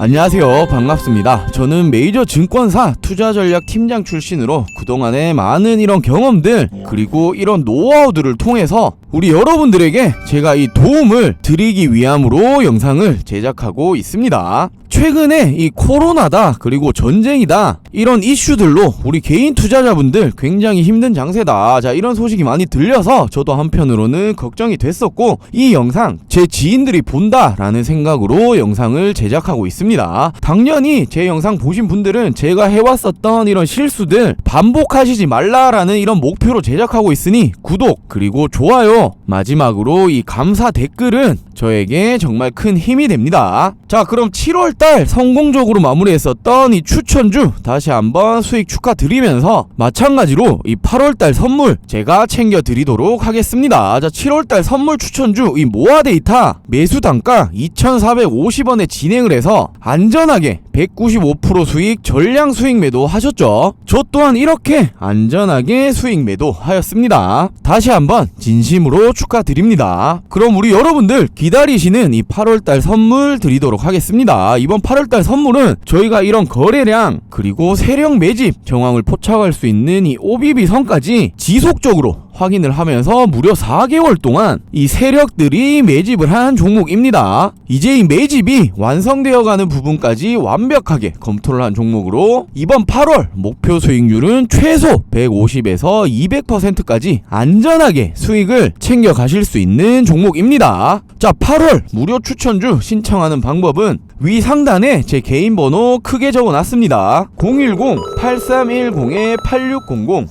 안녕하세요. 반갑습니다. 저는 메이저 증권사 투자 전략 팀장 출신으로 그동안의 많은 이런 경험들 그리고 이런 노하우들을 통해서 우리 여러분들에게 제가 이 도움을 드리기 위함으로 영상을 제작하고 있습니다. 최근에 이 코로나다 그리고 전쟁이다 이런 이슈들로 우리 개인 투자자분들 굉장히 힘든 장세다 자 이런 소식이 많이 들려서 저도 한편으로는 걱정이 됐었고 이 영상 제 지인들이 본다라는 생각으로 영상을 제작하고 있습니다 당연히 제 영상 보신 분들은 제가 해왔었던 이런 실수들 반복하시지 말라라는 이런 목표로 제작하고 있으니 구독 그리고 좋아요 마지막으로 이 감사 댓글은 저에게 정말 큰 힘이 됩니다. 자, 그럼 7월달 성공적으로 마무리했었던 이 추천주 다시 한번 수익 축하드리면서 마찬가지로 이 8월달 선물 제가 챙겨드리도록 하겠습니다. 자, 7월달 선물 추천주 이 모아 데이터 매수 단가 2,450원에 진행을 해서 안전하게 195% 수익 전량 수익 매도 하셨죠. 저 또한 이렇게 안전하게 수익 매도 하였습니다. 다시 한번 진심으로 축하드립니다. 그럼 우리 여러분들 기 다리시는 이 8월달 선물 드리도록 하겠습니다. 이번 8월달 선물은 저희가 이런 거래량 그리고 세력 매집 정황을 포착할 수 있는 이 OBB 선까지 지속적으로 확인을 하면서 무려 4개월 동안 이 세력들이 매집을 한 종목입니다. 이제 이 매집이 완성되어 가는 부분까지 완벽하게 검토를 한 종목으로 이번 8월 목표 수익률은 최소 150에서 200%까지 안전하게 수익을 챙겨 가실 수 있는 종목입니다. 자, 8월 무료 추천주 신청하는 방법은 위 상단에 제 개인 번호 크게 적어 놨습니다. 010-8310-8600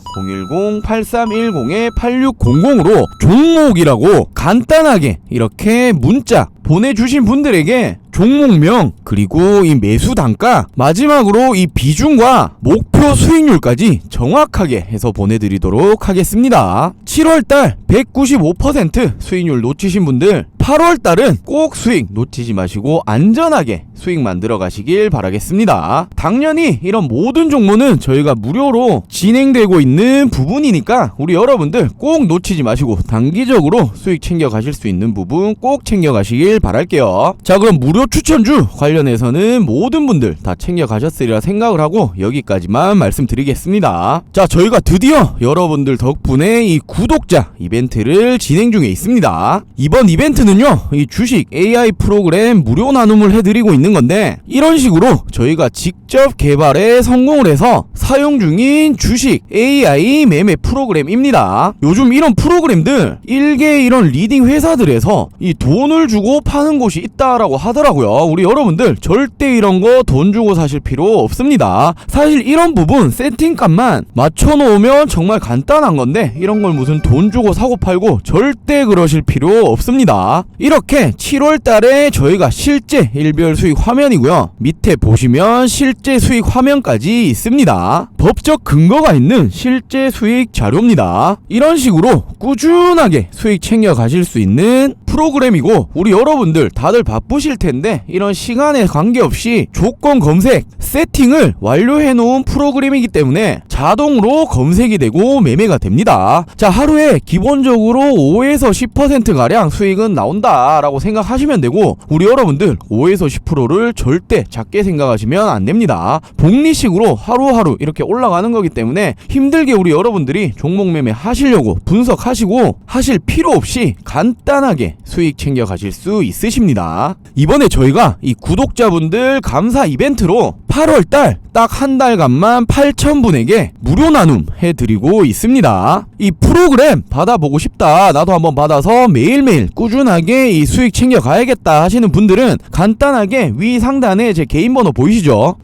010-8310-8600으로 종목이라고 간단하게 이렇게 문자 보내주신 분들에게 종목명 그리고 이 매수 단가 마지막으로 이 비중과 목표 수익률까지 정확하게 해서 보내드리도록 하겠습니다. 7월달 195% 수익률 놓치신 분들 8월 달은 꼭 수익 놓치지 마시고 안전하게 수익 만들어 가시길 바라겠습니다. 당연히 이런 모든 종목은 저희가 무료로 진행되고 있는 부분이니까 우리 여러분들 꼭 놓치지 마시고 단기적으로 수익 챙겨 가실 수 있는 부분 꼭 챙겨 가시길 바랄게요. 자, 그럼 무료 추천주 관련해서는 모든 분들 다 챙겨 가셨으리라 생각을 하고 여기까지만 말씀드리겠습니다. 자, 저희가 드디어 여러분들 덕분에 이 구독자 이벤트를 진행 중에 있습니다. 이번 이벤트는 요, 이 주식 AI 프로그램 무료 나눔을 해드리고 있는 건데, 이런 식으로 저희가 직접 개발에 성공을 해서 사용 중인 주식 AI 매매 프로그램입니다. 요즘 이런 프로그램들 일개 이런 리딩 회사들에서 이 돈을 주고 파는 곳이 있다라고 하더라고요. 우리 여러분들 절대 이런 거 돈 주고 사실 필요 없습니다. 사실 이런 부분 세팅값만 맞춰놓으면 정말 간단한 건데 이런 걸 무슨 돈 주고 사고 팔고 절대 그러실 필요 없습니다. 이렇게 7월 달에 저희가 실제 일별 수익 화면이고요. 밑에 보시면 실제 수익 화면까지 있습니다. 법적 근거가 있는 실제 수익 자료입니다. 이런 식으로 꾸준하게 수익 챙겨 가실 수 있는 프로그램이고 우리 여러분들 다들 바쁘실 텐데 이런 시간에 관계없이 조건 검색 세팅을 완료해 놓은 프로그램이기 때문에 자동으로 검색이 되고 매매가 됩니다. 자, 하루에 기본적으로 5에서 10% 가량 수익은 나온다라고 생각하시면 되고 우리 여러분들 5에서 10%를 절대 작게 생각하시면 안 됩니다. 복리식으로 하루하루 이렇게 올라 가는 거기 때문에 힘들게 우리 여러분들이 종목 매매 하시려고 분석하시고 하실 필요 없이 간단하게 수익 챙겨 가실 수 있으십니다. 이번에 저희가 이 구독자분들 감사 이벤트로 8월 달 딱 한 달간만 8,000분에게 무료 나눔 해드리고 있습니다. 이 프로그램 받아보고 싶다. 나도 한번 받아서 매일매일 꾸준하게 이 수익 챙겨 가야겠다 하시는 분들은 간단하게 위 상단에 제 개인 번호 보이시죠?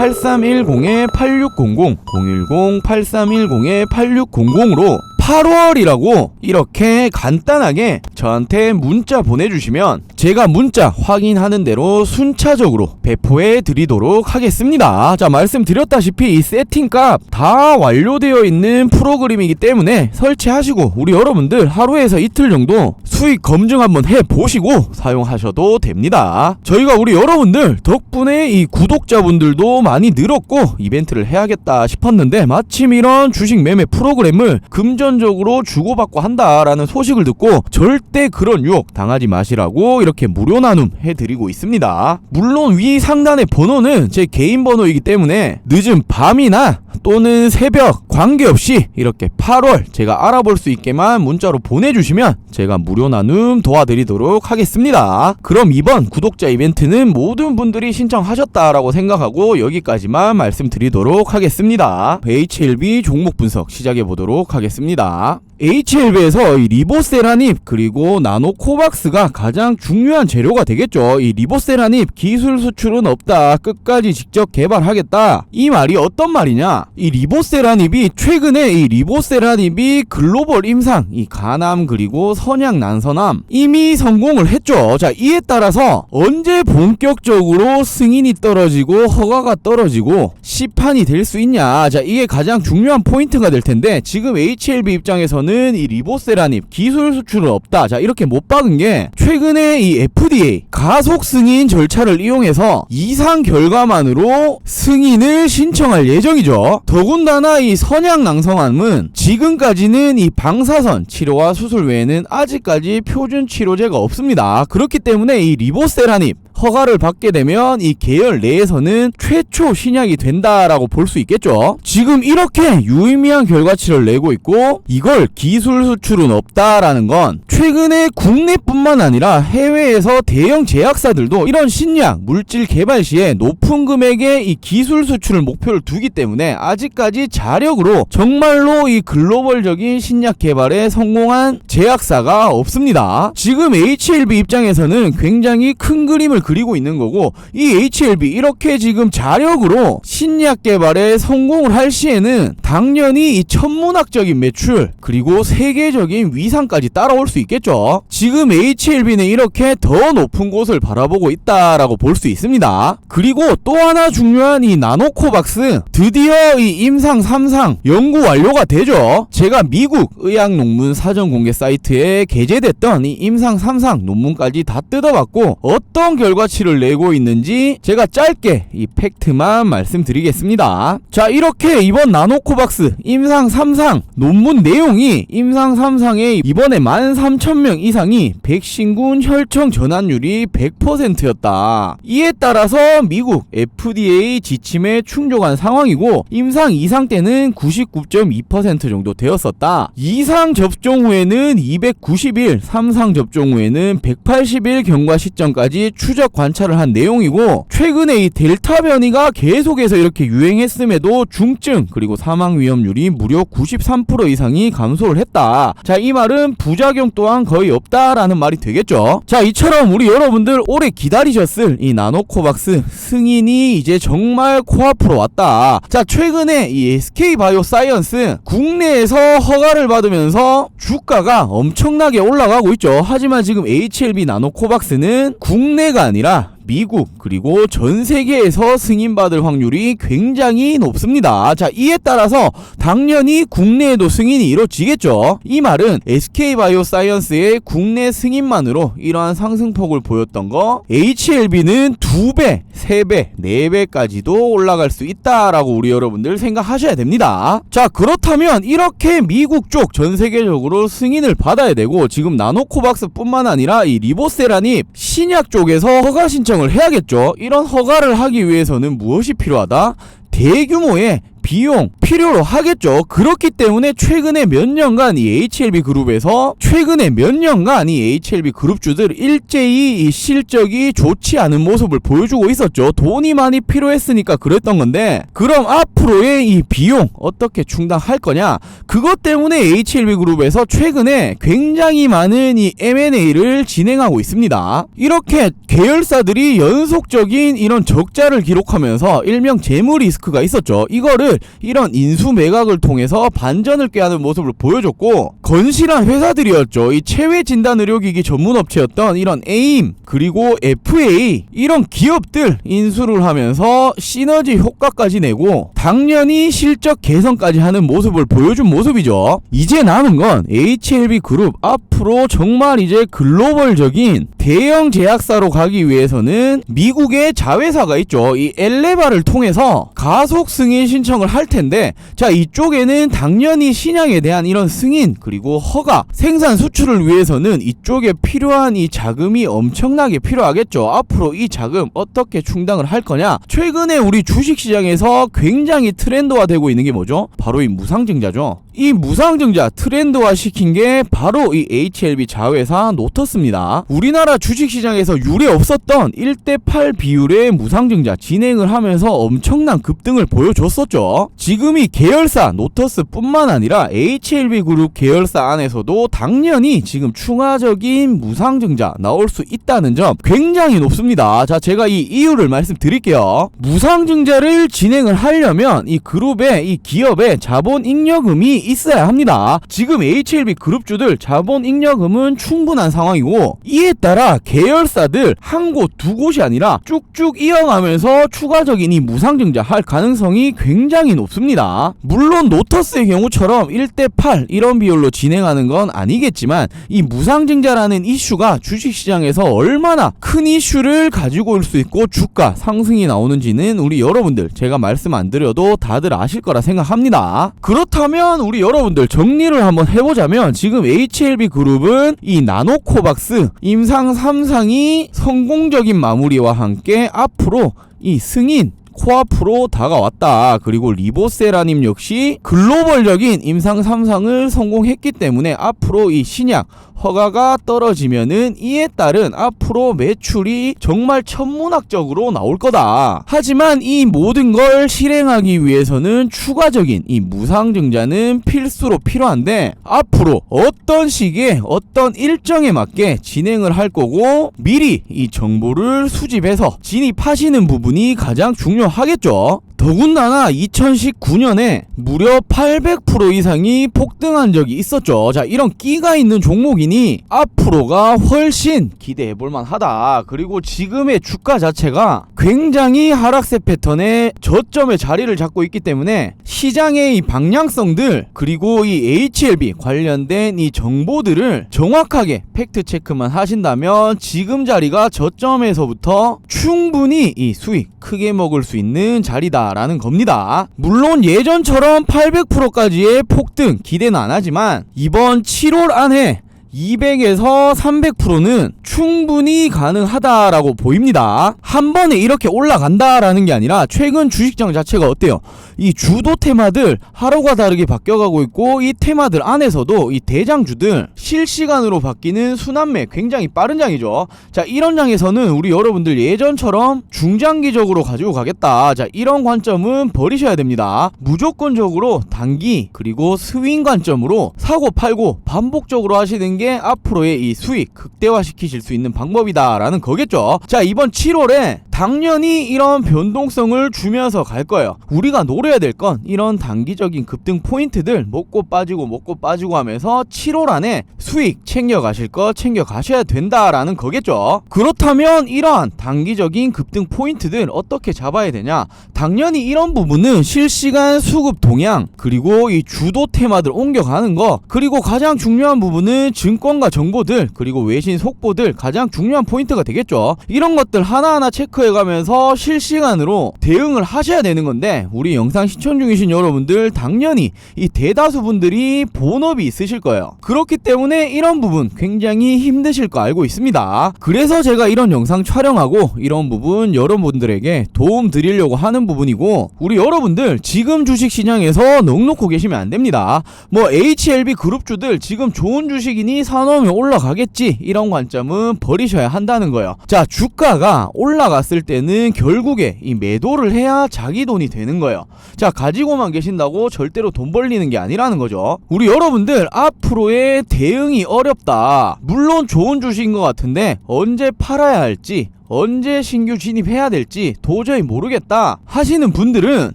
010-8310-8600 010-8310-8600으로 8월이라고 이렇게 간단하게 저한테 문자 보내주시면 제가 문자 확인하는 대로 순차적으로 배포해 드리도록 하겠습니다. 자, 말씀드렸다시피 이 세팅값 다 완료되어 있는 프로그램이기 때문에 설치하시고 우리 여러분들 하루에서 이틀 정도 수익 검증 한번 해 보시고 사용하셔도 됩니다. 저희가 우리 여러분들 덕분에 이 구독자분들도 많이 늘었고 이벤트를 해야겠다 싶었는데 마침 이런 주식 매매 프로그램을 금전 금전적으로 주고받고 한다라는 소식을 듣고 절대 그런 유혹 당하지 마시라고 이렇게 무료 나눔 해드리고 있습니다. 물론 위 상단의 번호는 제 개인 번호이기 때문에 늦은 밤이나 또는 새벽 관계없이 이렇게 8월 제가 알아볼 수 있게만 문자로 보내주시면 제가 무료 나눔 도와드리도록 하겠습니다. 그럼 이번 구독자 이벤트는 모든 분들이 신청하셨다라고 생각하고 여기까지만 말씀드리도록 하겠습니다. HLB 종목 분석 시작해 보도록 하겠습니다. HLB에서 이 리보세라닙 그리고 나노코박스가 가장 중요한 재료가 되겠죠. 이 리보세라닙 기술 수출은 없다. 끝까지 직접 개발하겠다. 이 말이 어떤 말이냐? 이 리보세라닙이 최근에 이 리보세라닙이 글로벌 임상 이 가남 그리고 선양 난서남 이미 성공을 했죠. 자 이에 따라서 언제 본격적으로 승인이 떨어지고 허가가 떨어지고 시판이 될 수 있냐? 자 이게 가장 중요한 포인트가 될 텐데 지금 HLB 입장에서는 이 리보세라닙 기술 수출은 없다. 자 이렇게 못 박은 게 최근에 이 FDA 가속 승인 절차를 이용해서 이상 결과만으로 승인을 신청할 예정이죠. 더군다나 이 선양 낭성암은 지금까지는 이 방사선 치료와 수술 외에는 아직까지 표준 치료제가 없습니다. 그렇기 때문에 이 리보세라닙 허가를 받게 되면 이 계열 내에서는 최초 신약이 된다라고 볼 수 있겠죠. 지금 이렇게 유의미한 결과치를 내고 있고 이걸 기술 수출은 없다라는 건 최근에 국내뿐만 아니라 해외에서 대형 제약사들도 이런 신약 물질 개발 시에 높은 금액의 이 기술 수출을 목표를 두기 때문에 아직까지 자력으로 정말로 이 글로벌적인 신약 개발에 성공한 제약사가 없습니다. 지금 HLB 입장에서는 굉장히 큰 그림을 그리고 있는 거고 이 HLB 이렇게 지금 자력으로 신약 개발에 성공을 할 시에는 당연히 이 천문학적인 매출 그리고 세계적인 위상까지 따라올 수 있겠죠. 지금 HLB는 이렇게 더 높은 곳을 바라보고 있다라고 볼 수 있습니다. 그리고 또 하나 중요한 이 나노코박스 드디어 이 임상 3상 연구 완료가 되죠. 제가 미국 의학 논문 사전 공개 사이트에 게재됐던 이 임상 3상 논문까지 다 뜯어봤고 어떤 결과 치를 내고 있는지 제가 짧게 이 팩트만 말씀드리겠습니다. 자 이렇게 이번 나노코박스 임상 3상 논문 내용이 임상 3상에 이번에 13,000명 이상이 백신군 혈청 전환율이 100%였다. 이에 따라서 미국 FDA 지침에 충족한 상황이고 임상 2상 때는 99.2% 정도 되었었다. 2상 접종 후에는 290일, 3상 접종 후에는 180일 경과 시점까지 추적 관찰을 한 내용이고 최근에 이 델타 변이가 계속해서 이렇게 유행했음에도 중증 그리고 사망 위험률이 무려 93% 이상이 감소를 했다. 자, 이 말은 부작용 또한 거의 없다라는 말이 되겠죠. 자, 이처럼 우리 여러분들 오래 기다리셨을 이 나노코박스 승인이 이제 정말 코앞으로 왔다. 자, 최근에 이 SK 바이오 사이언스 국내에서 허가를 받으면서 주가가 엄청나게 올라가고 있죠. 하지만 지금 HLB 나노코박스는 국내가 아니라 미국 그리고 전 세계에서 승인받을 확률이 굉장히 높습니다. 자, 이에 따라서 당연히 국내에도 승인이 이루어지겠죠. 이 말은 SK 바이오사이언스의 국내 승인만으로 이러한 상승폭을 보였던 거 HLB는 2배, 3배, 4배까지도 올라갈 수 있다라고 우리 여러분들 생각하셔야 됩니다. 자, 그렇다면 이렇게 미국 쪽 전 세계적으로 승인을 받아야 되고 지금 나노코박스뿐만 아니라 이 리보세라니 신약 쪽에서 허가 신청 을 해야겠죠. 이런 허가를 하기 위해서는 무엇이 필요하다? 대규모의 비용 필요로 하겠죠. 그렇기 때문에 최근에 몇 년간 이 HLB 그룹에서 최근에 몇 년간 이 HLB 그룹주들 일제히 이 실적이 좋지 않은 모습을 보여주고 있었죠. 돈이 많이 필요했으니까 그랬던 건데 그럼 앞으로의 이 비용 어떻게 충당할 거냐? 그것 때문에 HLB 그룹에서 최근에 굉장히 많은 이 M&A를 진행하고 있습니다. 이렇게 계열사들이 연속적인 이런 적자를 기록하면서 일명 재무 리스크가 있었죠. 이거를 이런 인수 매각을 통해서 반전을 꾀하는 모습을 보여줬고 건실한 회사들이었죠. 이 체외 진단 의료기기 전문 업체였던 이런 에임 그리고 FA 이런 기업들 인수를 하면서 시너지 효과까지 내고 당연히 실적 개선까지 하는 모습을 보여준 모습이죠. 이제 남은 건 HLB 그룹 앞으로 정말 이제 글로벌적인 대형 제약사로 가기 위해서는 미국의 자회사가 있죠. 이 엘레바를 통해서 가속 승인 신청을 할 텐데 자 이쪽에는 당연히 신약에 대한 이런 승인 그리고 허가 생산 수출을 위해서는 이쪽에 필요한 이 자금이 엄청나게 필요하겠죠. 앞으로 이 자금 어떻게 충당을 할 거냐? 최근에 우리 주식시장에서 굉장히 트렌드화 되고 있는 게 뭐죠? 바로 이 무상증자죠. 이 무상증자 트렌드화 시킨 게 바로 이 HLB 자회사 노터스입니다. 우리나라 주식시장에서 유례 없었던 1대8 비율의 무상증자 진행을 하면서 엄청난 급등을 보여줬었죠. 지금 이 계열사 노터스뿐만 아니라 HLB 그룹 계열사 안에서도 당연히 지금 추가적인 무상증자 나올 수 있다는 점 굉장히 높습니다. 자, 제가 이 이유를 말씀드릴게요. 무상증자를 진행을 하려면 이 그룹의 이 기업의 자본 잉여금이 있어야 합니다. 지금 HLB 그룹주들 자본 잉여금은 충분한 상황이고 이에 따라 계열사들 한 곳 두 곳이 아니라 쭉쭉 이어가면서 추가적인 이 무상증자 할 가능성이 굉장히 높습니다. 물론 노터스의 경우처럼 1대8 이런 비율로 진행하는 건 아니겠지만 이 무상증자라는 이슈가 주식시장에서 얼마나 큰 이슈를 가지고 올 수 있고 주가 상승이 나오는지는 우리 여러분들 제가 말씀 안 드려도 다들 아실 거라 생각합니다. 그렇다면 우리 여러분들 정리를 한번 해보자면 지금 HLB 그룹은 이 나노코박스 임상 3상이 성공적인 마무리와 함께 앞으로 이 승인 코앞으로 다가왔다. 그리고 리보세라님 역시 글로벌적인 임상 3상을 성공했기 때문에 앞으로 이 신약 허가가 떨어지면은 이에 따른 앞으로 매출이 정말 천문학적으로 나올 거다. 하지만 이 모든 걸 실행하기 위해서는 추가적인 이 무상증자는 필수로 필요한데 앞으로 어떤 시기에 어떤 일정에 맞게 진행을 할 거고 미리 이 정보를 수집해서 진입하시는 부분이 가장 중요 하겠죠. 더군다나 2019년에 무려 800% 이상이 폭등한 적이 있었죠. 자, 이런 끼가 있는 종목이니 앞으로가 훨씬 기대해 볼 만 하다. 그리고 지금의 주가 자체가 굉장히 하락세 패턴의 저점에 자리를 잡고 있기 때문에 시장의 이 방향성들 그리고 이 HLB 관련된 이 정보들을 정확하게 팩트 체크만 하신다면 지금 자리가 저점에서부터 충분히 이 수익 크게 먹을 수 있는 자리다 라는 겁니다. 물론 예전처럼 800%까지의 폭등 기대는 안 하지만 이번 7월 안에 200에서 300%는 충분히 가능하다라고 보입니다. 한 번에 이렇게 올라간다라는 게 아니라 최근 주식장 자체가 어때요? 이 주도 테마들 하루가 다르게 바뀌어가고 있고 이 테마들 안에서도 이 대장주들 실시간으로 바뀌는 순환매 굉장히 빠른 장이죠. 자 이런 장에서는 우리 여러분들 예전처럼 중장기적으로 가지고 가겠다. 자 이런 관점은 버리셔야 됩니다. 무조건적으로 단기 그리고 스윙 관점으로 사고 팔고 반복적으로 하시는 게 앞으로의 이 수익 극대화시키실 수 있는 방법이다라는 거겠죠. 자 이번 7월에 당연히 이런 변동성을 주면서 갈 거예요. 우리가 노려야 될 건 이런 단기적인 급등 포인트들 먹고 빠지고 먹고 빠지고 하면서 7월 안에 수익 챙겨 가실 거 챙겨 가셔야 된다라는 거겠죠. 그렇다면 이러한 단기적인 급등 포인트들 어떻게 잡아야 되냐? 당연히 이런 부분은 실시간 수급 동향 그리고 이 주도 테마들 옮겨가는 거 그리고 가장 중요한 부분은 증권가 정보들 그리고 외신 속보들 가장 중요한 포인트가 되겠죠. 이런 것들 하나하나 체크해 가면서 실시간으로 대응을 하셔야 되는 건데 우리 영상 시청 중이신 여러분들 당연히 이 대다수 분들이 본업이 있으실 거예요. 그렇기 때문에 이런 부분 굉장히 힘드실 거 알고 있습니다. 그래서 제가 이런 영상 촬영하고 이런 부분 여러분들에게 도움 드리려고 하는 부분이고 우리 여러분들 지금 주식 시장에서 넉넉고 계시면 안 됩니다. 뭐 HLB 그룹주들 지금 좋은 주식이니 사놓으면 올라가겠지 이런 관점은 버리셔야 한다는 거예요. 자 주가가 올라갔을 때는 결국에 이 매도를 해야 자기 돈이 되는 거예요. 자 가지고만 계신다고 절대로 돈 벌리는 게 아니라는 거죠. 우리 여러분들 앞으로의 대응이 어렵다. 물론 좋은 주식인 것 같은데 언제 팔아야 할지 언제 신규 진입해야 될지 도저히 모르겠다 하시는 분들은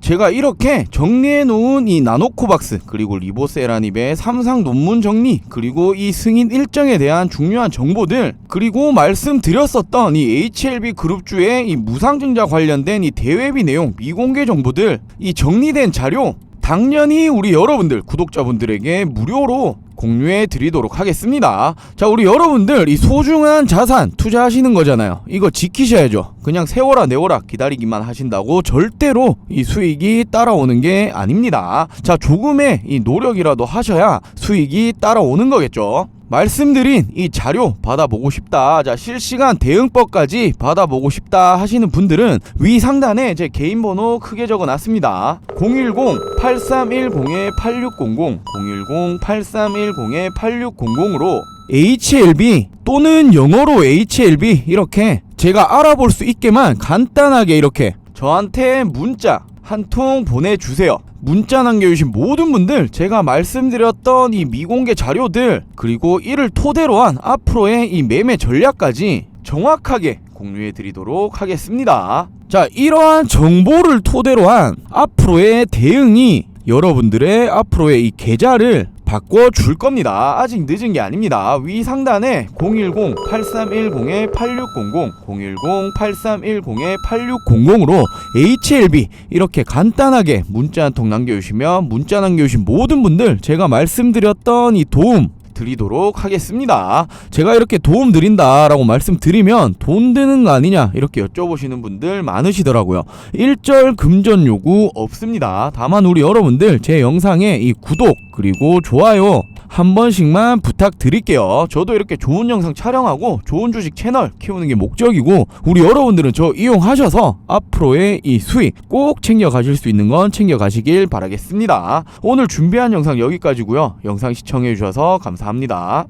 제가 이렇게 정리해 놓은 이 나노코박스 그리고 리보세라닙의 삼상 논문 정리 그리고 이 승인 일정에 대한 중요한 정보들 그리고 말씀드렸었던 이 HLB 그룹주의 이 무상증자 관련된 이 대외비 내용 미공개 정보들 이 정리된 자료 당연히 우리 여러분들 구독자분들에게 무료로 공유해 드리도록 하겠습니다. 자, 우리 여러분들 이 소중한 자산 투자하시는 거잖아요. 이거 지키셔야죠. 그냥 세워라 내워라 기다리기만 하신다고 절대로 이 수익이 따라오는 게 아닙니다. 자, 조금의 이 노력이라도 하셔야 수익이 따라오는 거겠죠. 말씀드린 이 자료 받아보고 싶다. 자, 실시간 대응법까지 받아보고 싶다 하시는 분들은 위 상단에 제 개인 번호 크게 적어 놨습니다. 010-8310-8600, 010-8310-8600으로 HLB 또는 영어로 HLB 이렇게 제가 알아볼 수 있게만 간단하게 이렇게 저한테 문자 한 통 보내주세요. 문자 남겨주신 모든 분들 제가 말씀드렸던 이 미공개 자료들 그리고 이를 토대로 한 앞으로의 이 매매 전략까지 정확하게 공유해 드리도록 하겠습니다. 자, 이러한 정보를 토대로 한 앞으로의 대응이 여러분들의 앞으로의 이 계좌를 바꿔줄 겁니다. 아직 늦은 게 아닙니다. 위 상단에 010-8310-8600, 010-8310-8600으로 HLB 이렇게 간단하게 문자 한 통 남겨주시면 문자 남겨주신 모든 분들 제가 말씀드렸던 이 도움 드리도록 하겠습니다. 제가 이렇게 도움 드린다라고 말씀드리면 돈 드는 거 아니냐 이렇게 여쭤보시는 분들 많으시더라고요. 일절 금전 요구 없습니다. 다만 우리 여러분들 제 영상에 이 구독 그리고 좋아요 한 번씩만 부탁드릴게요. 저도 이렇게 좋은 영상 촬영하고 좋은 주식 채널 키우는 게 목적이고 우리 여러분들은 저 이용하셔서 앞으로의 이 수익 꼭 챙겨 가실 수 있는 건 챙겨 가시길 바라겠습니다. 오늘 준비한 영상 여기까지고요. 영상 시청해 주셔서 감사합니다.